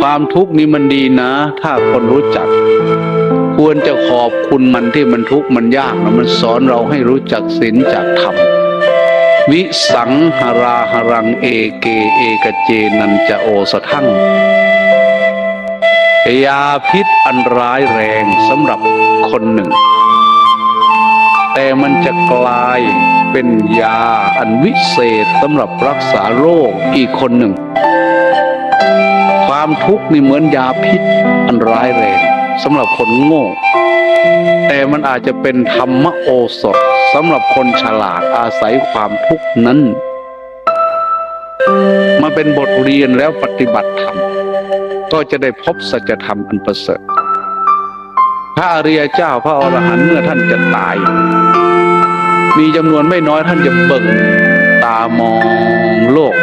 ความทุกข์นี้มันดีนะ ถ้าคนรู้จัก ควรจะขอบคุณมันที่มันทุกข์มันยากนะมันสอนเราให้รู้จักศีลจากธรรมวิสังหราหรังเอเกเอกเจนันจะโอสะทั่งยาพิษอันร้ายแรงสำหรับคนหนึ่ง แต่มันจะกลายเป็นยาอันวิเศษสำหรับรักษาโรคอีกคนหนึ่ง ความทุกข์นี่เหมือนยาพิษอันร้ายแรงสำหรับคนโง่ แต่มันอาจจะเป็นธรรมโอสถสำหรับคนฉลาดอาศัยความทุกข์นั้นมาเป็นบทเรียนแล้วปฏิบัติธรรมก็จะได้พบสัจธรรมอันประเสริฐพระอริยเจ้าพระอรหันต์เมื่อท่านจะตาย มีจำนวนไม่น้อยท่านจะเบิ่งตามองโลก